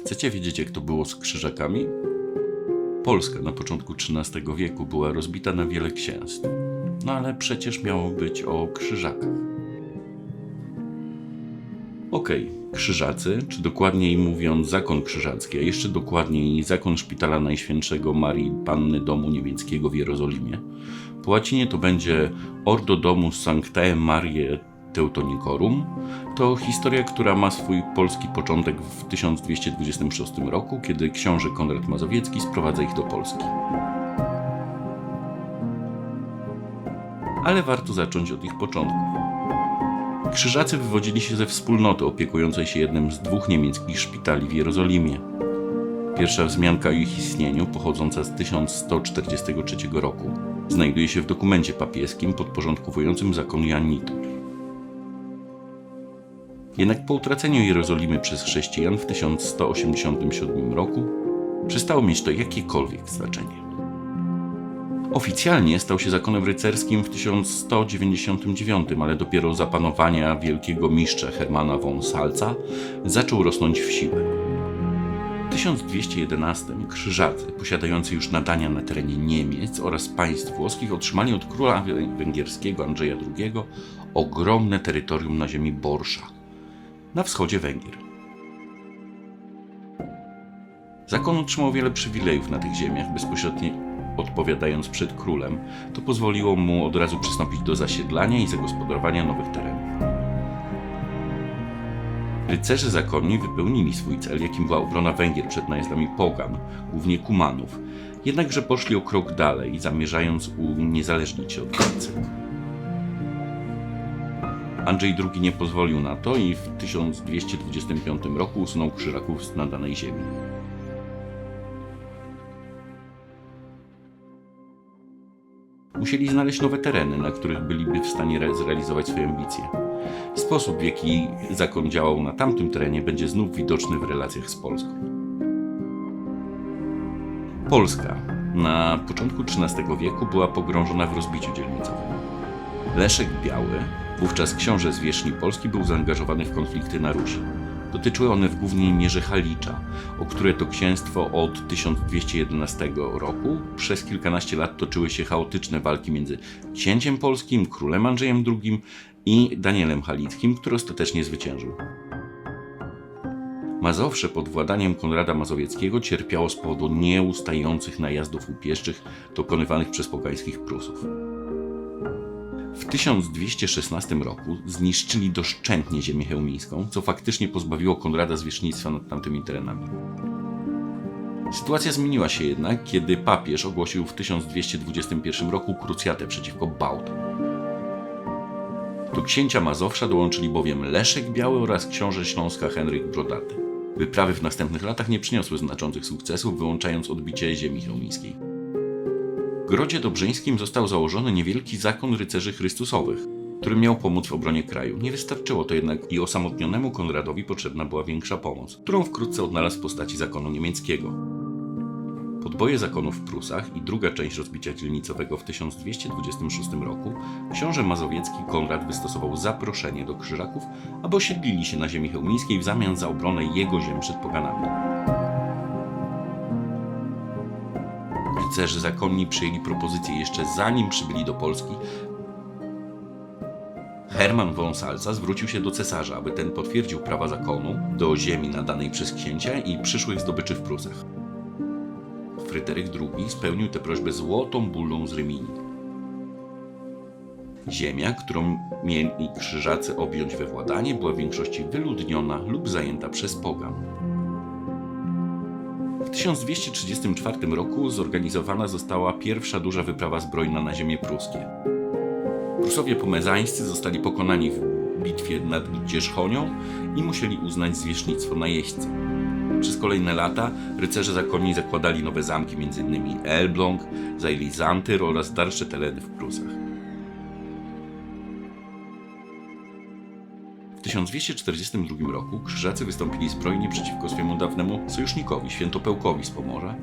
Chcecie wiedzieć, jak to było z krzyżakami? Polska na początku XIII wieku była rozbita na wiele księstw. No ale przecież miało być o krzyżakach. Okej, krzyżacy, czy dokładniej mówiąc zakon krzyżacki, a jeszcze dokładniej zakon szpitala Najświętszego Marii Panny Domu Niemieckiego w Jerozolimie. Po łacinie to będzie Ordo Domus Sanctae Mariae Teutonicorum. To historia, która ma swój polski początek w 1226 roku, kiedy książę Konrad Mazowiecki sprowadza ich do Polski. Ale warto zacząć od ich początków. Krzyżacy wywodzili się ze wspólnoty opiekującej się jednym z dwóch niemieckich szpitali w Jerozolimie. Pierwsza wzmianka o ich istnieniu, pochodząca z 1143 roku, znajduje się w dokumencie papieskim podporządkowującym zakon Janitów. Jednak po utraceniu Jerozolimy przez chrześcijan w 1187 roku przestało mieć to jakiekolwiek znaczenie. Oficjalnie stał się zakonem rycerskim w 1199, ale dopiero za panowania wielkiego mistrza Hermana von Salza zaczął rosnąć w siłę. W 1211 krzyżacy, posiadający już nadania na terenie Niemiec oraz państw włoskich, otrzymali od króla węgierskiego Andrzeja II ogromne terytorium na ziemi Borsza, na wschodzie Węgier. Zakon otrzymał wiele przywilejów na tych ziemiach, bezpośrednio odpowiadając przed królem, to pozwoliło mu od razu przystąpić do zasiedlania i zagospodarowania nowych terenów. Rycerze zakonni wypełnili swój cel, jakim była obrona Węgier przed najazdami pogan, głównie Kumanów, jednakże poszli o krok dalej, zamierzając uniezależnić się od Niemcy. Andrzej II nie pozwolił na to i w 1225 roku usunął krzyżaków z nadanej ziemi. Musieli znaleźć nowe tereny, na których byliby w stanie re- zrealizować swoje ambicje. Sposób, w jaki zakon działał na tamtym terenie, będzie znów widoczny w relacjach z Polską. Polska na początku XIII wieku była pogrążona w rozbiciu dzielnicowym. Leszek Biały, wówczas książę zwierzchni Polski, był zaangażowany w konflikty na Rusi. Dotyczyły one w głównej mierze Halicza, o które to księstwo od 1211 roku przez kilkanaście lat toczyły się chaotyczne walki między księciem polskim, królem Andrzejem II i Danielem Halickim, który ostatecznie zwyciężył. Mazowsze pod władaniem Konrada Mazowieckiego cierpiało z powodu nieustających najazdów łupieszczych dokonywanych przez pogańskich Prusów. W 1216 roku zniszczyli doszczętnie ziemię chełmińską, co faktycznie pozbawiło Konrada zwierzchnictwa nad tamtymi terenami. Sytuacja zmieniła się jednak, kiedy papież ogłosił w 1221 roku krucjatę przeciwko Bałtom. Do księcia Mazowsza dołączyli bowiem Leszek Biały oraz książę Śląska Henryk Brodaty. Wyprawy w następnych latach nie przyniosły znaczących sukcesów, wyłączając odbicie ziemi chełmińskiej. Grodzie Dobrzyńskim został założony niewielki zakon rycerzy Chrystusowych, który miał pomóc w obronie kraju. Nie wystarczyło to jednak i osamotnionemu Konradowi potrzebna była większa pomoc, którą wkrótce odnalazł w postaci zakonu niemieckiego. Podboje zakonów w Prusach i druga część rozbicia dzielnicowego w 1226 roku książę mazowiecki Konrad wystosował zaproszenie do krzyżaków, aby osiedlili się na ziemi chełmińskiej w zamian za obronę jego ziem przed poganami. Rycerzy zakonni przyjęli propozycję jeszcze zanim przybyli do Polski. Hermann von Salza zwrócił się do cesarza, aby ten potwierdził prawa zakonu do ziemi nadanej przez księcia i przyszłych zdobyczy w Prusach. Fryderyk II spełnił tę prośbę złotą bullą z Rymini. Ziemia, którą mieli krzyżacy objąć we władanie, była w większości wyludniona lub zajęta przez pogan. W 1234 roku zorganizowana została pierwsza duża wyprawa zbrojna na ziemię pruskie. Prusowie pomezańscy zostali pokonani w bitwie nad Dzierzchonią i musieli uznać zwierzchnictwo najeźdźców. Przez kolejne lata rycerze zakonni zakładali nowe zamki, m.in. Elbląg, zajęli Zantyr oraz dalsze tereny w Prusach. 1242 roku krzyżacy wystąpili zbrojnie przeciwko swojemu dawnemu sojusznikowi, świętopełkowi z Pomorza.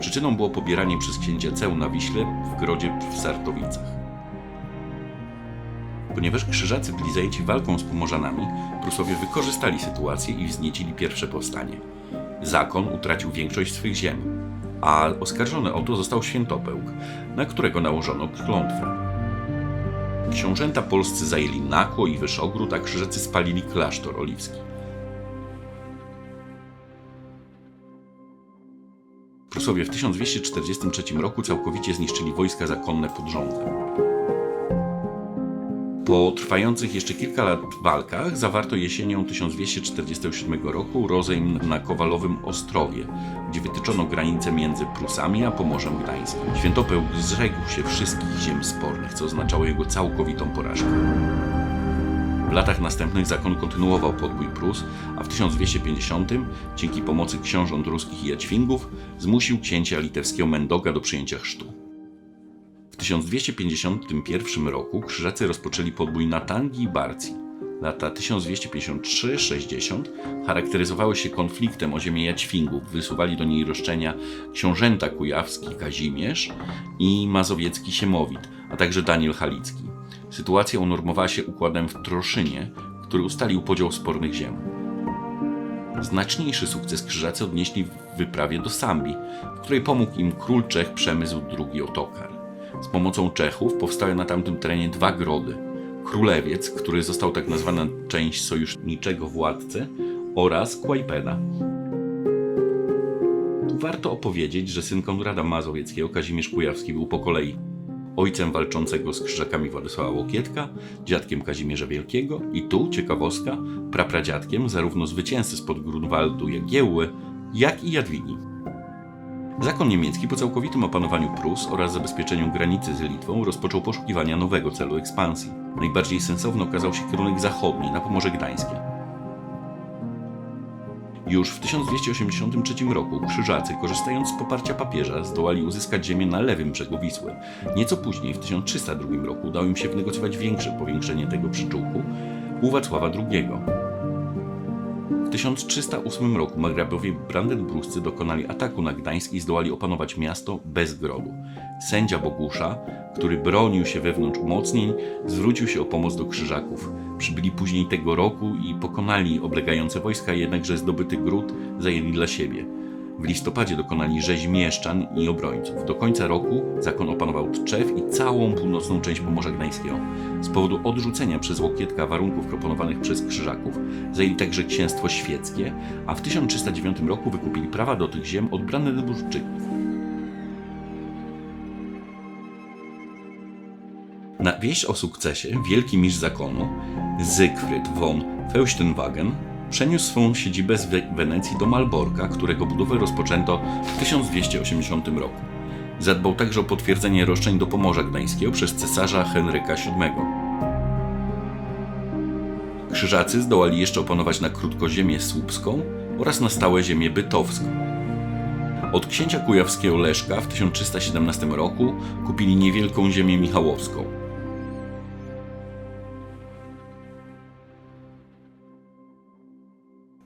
Przyczyną było pobieranie przez księcia ceł na Wiśle w grodzie w Sartowicach. Ponieważ krzyżacy byli zajęci walką z Pomorzanami, Prusowie wykorzystali sytuację i wzniecili pierwsze powstanie. zakon utracił większość swych ziem, a oskarżony o to został Świętopełk, na którego nałożono klątwę. Książęta polscy zajęli Nakło i Wyszogród, a krzyżacy spalili klasztor oliwski. Prusowie w 1243 roku całkowicie zniszczyli wojska zakonne pod rządem. Po trwających jeszcze kilka lat walkach zawarto jesienią 1247 roku rozejm na Kowalowym Ostrowie, gdzie wytyczono granice między Prusami a Pomorzem Gdańskim. Świętopełk zrzekł się wszystkich ziem spornych, co oznaczało jego całkowitą porażkę. W latach następnych zakon kontynuował podbój Prus, a w 1250 dzięki pomocy książąt ruskich i Jadźwingów zmusił księcia litewskiego Mendoga do przyjęcia chrztu. W 1251 roku krzyżacy rozpoczęli podbój na Tangi i Barcji. Lata 1253-60 charakteryzowały się konfliktem o ziemię Jadźwingów. Wysuwali do niej roszczenia książęta kujawski Kazimierz i mazowiecki Siemowit, a także Daniel Halicki. Sytuacja unormowała się układem w Troszynie, który ustalił podział spornych ziem. Znaczniejszy sukces krzyżacy odnieśli w wyprawie do Sambi, w której pomógł im król Czech Przemysł II Otokar. Z pomocą Czechów powstały na tamtym terenie dwa grody. Królewiec, który został tak nazwana część sojuszniczego władcy, oraz Kłajpeda. Warto opowiedzieć, że syn Konrada Mazowieckiego, Kazimierz Kujawski, był po kolei ojcem walczącego z krzyżakami Władysława Łokietka, dziadkiem Kazimierza Wielkiego i tu, ciekawostka, prapradziadkiem zarówno zwycięzcy spod Grunwaldu Jagiełły, jak i Jadwigi. Zakon niemiecki po całkowitym opanowaniu Prus oraz zabezpieczeniu granicy z Litwą rozpoczął poszukiwania nowego celu ekspansji. Najbardziej sensowny okazał się kierunek zachodni, na Pomorze Gdańskie. Już w 1283 roku krzyżacy, korzystając z poparcia papieża, zdołali uzyskać ziemię na lewym brzegu Wisły. Nieco później, w 1302 roku, udało im się wynegocjować większe powiększenie tego przyczółku u Wacława II. W 1308 roku margrabowie brandenburscy dokonali ataku na Gdańsk i zdołali opanować miasto bez grodu. Sędzia Bogusza, który bronił się wewnątrz umocnień, zwrócił się o pomoc do krzyżaków. Przybyli później tego roku i pokonali oblegające wojska, jednakże zdobyty gród zajęli dla siebie. W listopadzie dokonali rzezi mieszczan i obrońców. Do końca roku zakon opanował Tczew i całą północną część Pomorza Gdańskiego. Z powodu odrzucenia przez Łokietka warunków proponowanych przez Krzyżaków zajęli także księstwo świeckie, a w 1309 roku wykupili prawa do tych ziem od Brandenburczyków. Na wieść o sukcesie wielki mistrz zakonu Zygfryd von Feuchtenwagen przeniósł swą siedzibę z We- Wenecji do Malborka, którego budowę rozpoczęto w 1280 roku. Zadbał także o potwierdzenie roszczeń do Pomorza Gdańskiego przez cesarza Henryka VII. Krzyżacy zdołali jeszcze opanować na krótko ziemię słupską oraz na stałe ziemię bytowską. Od księcia kujawskiego Leszka w 1317 roku kupili niewielką ziemię michałowską.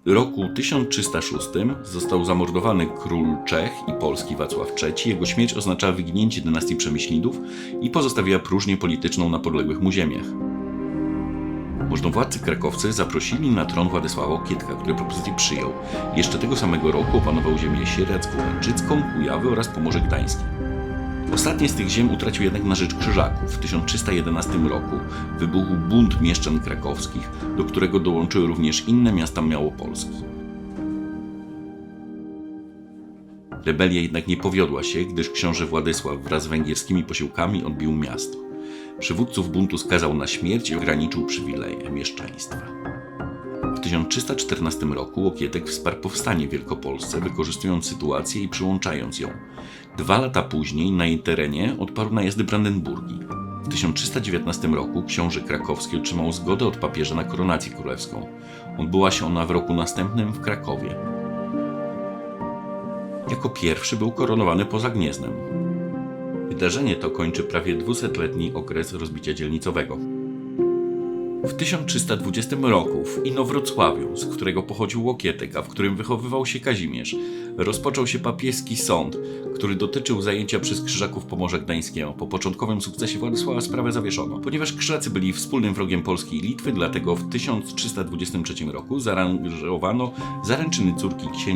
Roku 1306 został zamordowany król Czech i Polski Wacław III. Jego śmierć oznaczała wyginięcie dynastii Przemyślidów i pozostawiła próżnię polityczną na podległych mu ziemiach. Możnowładcy krakowcy zaprosili na tron Władysława Okietka, który propozycję przyjął. Jeszcze tego samego roku opanował ziemię sieradzko-łęczycką, Kujawy oraz Pomorze Gdańskie. Ostatnie z tych ziem utracił jednak na rzecz Krzyżaków. W 1311 roku wybuchł bunt mieszczan krakowskich, do którego dołączyły również inne miasta Małopolski. Rebelia jednak nie powiodła się, gdyż książę Władysław wraz z węgierskimi posiłkami odbił miasto. Przywódców buntu skazał na śmierć i ograniczył przywileje mieszczaństwa. W 1314 roku Łokietek wsparł powstanie w Wielkopolsce, wykorzystując sytuację i przyłączając ją. Dwa lata później na jej terenie odparł najazdy Brandenburgii. W 1319 roku książę krakowski otrzymał zgodę od papieża na koronację królewską. Odbyła się ona w roku następnym w Krakowie. Jako pierwszy był koronowany poza Gnieznem. Wydarzenie to kończy prawie 200-letni okres rozbicia dzielnicowego. W 1320 roku w Inowrocławiu, z którego pochodził Łokietek, a w którym wychowywał się Kazimierz, rozpoczął się papieski sąd, który dotyczył zajęcia przez Krzyżaków Pomorza Gdańskiego. Po początkowym sukcesie Władysława sprawę zawieszono. Ponieważ Krzyżacy byli wspólnym wrogiem Polski i Litwy, dlatego w 1323 roku zaaranżowano zaręczyny córki księcia